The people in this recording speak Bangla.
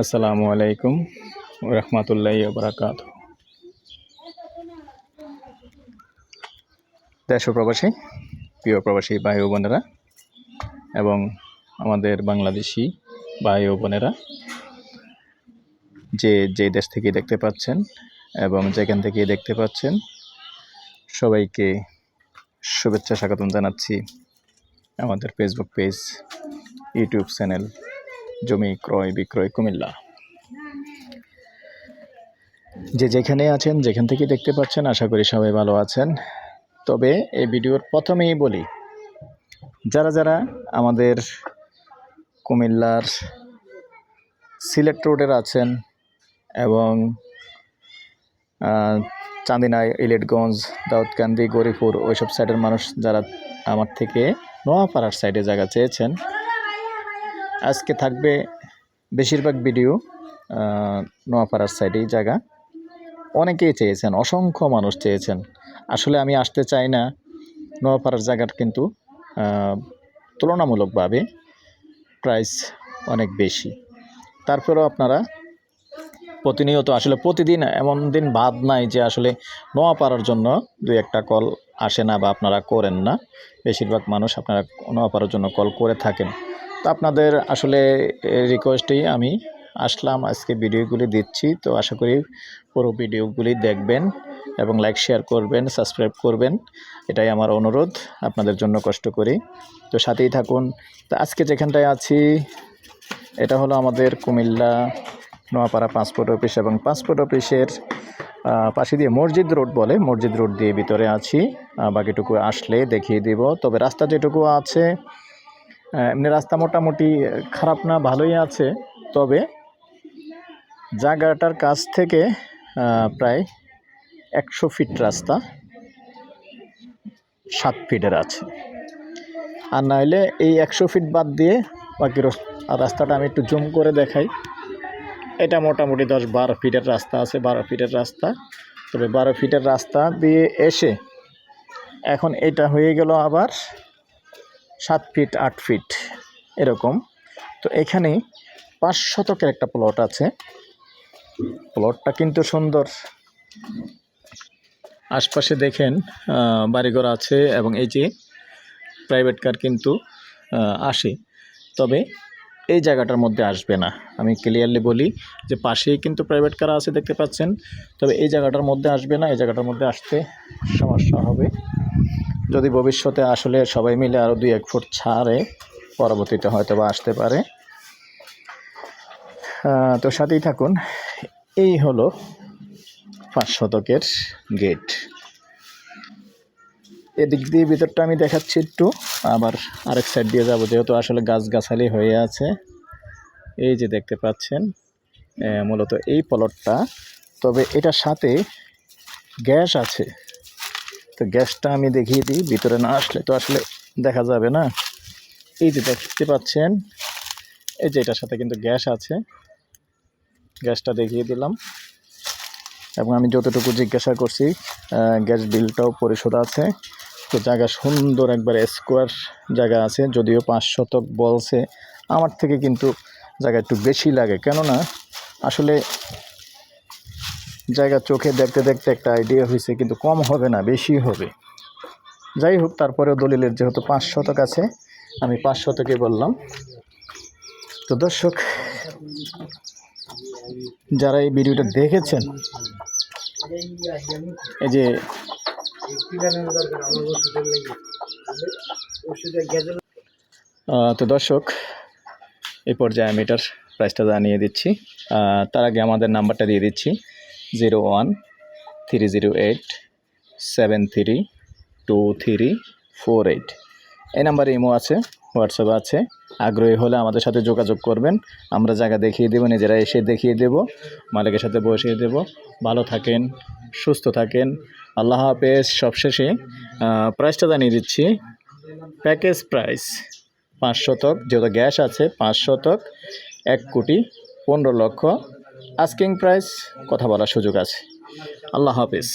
আসসালামু আলাইকুম রহমতুল্লাহ বরাকাত দেশ প্রবাসী, প্রিয় প্রবাসী ভাই ও বোনেরা এবং আমাদের বাংলাদেশি ভাই ও বোনেরা, যে যে দেশ থেকে দেখতে পাচ্ছেন এবং যেখান থেকে দেখতে পাচ্ছেন, সবাইকে শুভেচ্ছা স্বাগতম জানাচ্ছি আমাদের ফেসবুক পেজ ইউটিউব চ্যানেল জমি ক্রয় বিক্রয় কুমিল্লা। যে যেখানে আছেন যেখান থেকে দেখতে পাচ্ছেন আশা করি সবাই ভালো আছেন। তবে এই ভিডিওর প্রথমেই বলি যারা যারা আমাদের কুমিল্লার সিলেট রোডের আছেন এবং আহ, চান্দিনা ইলেটগঞ্জ দাউদকান্দি গরিপুর ওইসব সাইডের মানুষ যারা আমার থেকে নোয়াপাড়ার সাইডে জায়গা চেয়েছেন আজকে থাকবে বেশিরভাগ ভিডিও নোয়াপাড়ার সাইডেই জায়গা। অনেকেই চেয়েছেন, অসংখ্য মানুষ চেয়েছেন। আসলে আমি আসতে চাই না নোয়াপাড়ার জায়গার কিন্তু তুলনামূলকভাবে প্রাইস অনেক বেশি। তারপরেও আপনারা প্রতিনিয়ত, আসলে প্রতিদিন এমন দিন বাদ নাই যে আসলে নোয়াপাড়ার জন্য দুই একটা কল আসে না বা আপনারা করেন না। বেশিরভাগ মানুষ আপনারা নোয়াপাড়ার জন্য কল করে থাকেন। তো আপনাদের আসলে রিকোয়েস্টেই আমি আসলাম। আজকে ভিডিওগুলি দিচ্ছি। তো আশা করি পুরো ভিডিওগুলি দেখবেন এবং লাইক শেয়ার করবেন সাবস্ক্রাইব করবেন। এটাই আমার অনুরোধ। আপনাদের জন্য কষ্ট করি। তো সাথেই থাকুন। তো আজকে যেখানটায় আছি, এটা হলো আমাদের কুমিল্লা নোয়াপাড়া পাসপোর্ট অফিস এবং পাসপোর্ট অফিসের পাশে দিয়ে মসজিদ রোড বলে। মসজিদ রোড দিয়ে ভিতরে আছি। বাকিটুকু আসলে দেখিয়ে দিব। তবে রাস্তা যেটুকু আছে এমনি রাস্তা মোটামুটি খারাপ না, ভালোই আছে। তবে জায়গাটার কাছ থেকে প্রায় একশো ফিট রাস্তা, সাত ফিটের আছে। আর নাহলে এই একশো ফিট বাদ দিয়ে বাকি রাস্তাটা আমি একটু জুম করে দেখাই। এটা মোটামুটি দশ বারো ফিটের রাস্তা আছে, বারো ফিটের রাস্তা। তবে বারো ফিটের রাস্তা দিয়ে এসে এখন এটা হয়ে গেল আবার সাত ফিট, আট ফিট এরকম। তো এখানে পাঁচ শতকের একটা প্লট আছে। প্লটটা কিন্তু সুন্দর। আশপাশে দেখেন বাড়িঘর আছে এবং এই যে প্রাইভেট কার কিন্তু আসে। তবে এই জায়গাটার মধ্যে আসবে না। আমি ক্লিয়ারলি বলি যে পাশেই কিন্তু প্রাইভেট কার আছে দেখতে পাচ্ছেন। তবে এই জায়গাটার মধ্যে আসবে না। এই জায়গাটার মধ্যে আসতে সমস্যা হবে। যদি ভবিষ্যতে আসলে সবাই মিলে আরও দুই এক ফুট ছাড়ে, পরবর্তীতে হয়তো বা আসতে পারে। তো সাথেই থাকুন, এই হলো পাঁচ শতকের গেট এদিক দিয়ে ভিতরটা আমি দেখাচ্ছি একটু, আবার আরেক সাইড দিয়ে যাব, যেহেতু আসলে গাছগাছালি হয়ে আছে। এই যে দেখতে পাচ্ছেন মূলত এই প্লটটা তবে এটার সাথে গ্যাস আছে। তো গ্যাসটা আমি দেখিয়ে দিই, ভিতরে না আসলে তো আসলে দেখা যাবে না। এই যে দেখতে পাচ্ছেন, এই যে এটার সাথে কিন্তু গ্যাস আছে। গ্যাসটা দেখিয়ে দিলাম। এবং আমি যতটুকু জিজ্ঞাসা করছি গ্যাস বিলটাও পরিশোধ আছে। তো জায়গা সুন্দর একবার স্কোয়ার জায়গা আছে, যদিও পাঁচ শতক বলছে। আমার থেকে কিন্তু জায়গা একটু বেশি লাগে, কেননা আসলে জায়গা চোখে দেখতে দেখতে একটা আইডিয়া হয়েছে কিন্তু কম হবে না, বেশি হবে। যাই হোক, তারপরেও দলিলের যেহেতু পাঁচ শতক আছে, আমি পাঁচ শতকে বললাম। তো দর্শক, যারা এই ভিডিওটা দেখেছেন, এই যে তো দর্শক এই পর্যায়ে আমি এটার প্রাইসটা জানিয়ে দিচ্ছি। তার আগে আমাদের নাম্বারটা দিয়ে দিচ্ছি। Zero one three zero eight seven three two three four eight এই নাম্বারে ইমো আছে, হোয়াটসঅ্যাপ আছে। আগ্রহী হলে আমাদের সাথে যোগাযোগ করবেন। আমরা জায়গা দেখিয়ে দেবো, নিজেরা এসে দেখিয়ে দেব, মালিকের সাথে বসিয়ে দেব। ভালো থাকেন, সুস্থ থাকেন। আল্লাহ হাফেজ। সবশেষে প্রাইসটা জানিয়ে দিচ্ছি। প্যাকেজ প্রাইস পাঁচ শতক। যেহেতু গ্যাস আছে, পাঁচ শতক, এক কোটি পনেরো লক্ষ আস্কিং প্রাইস কথা বলার সুযোগ আছে। আল্লাহ হাফিজ।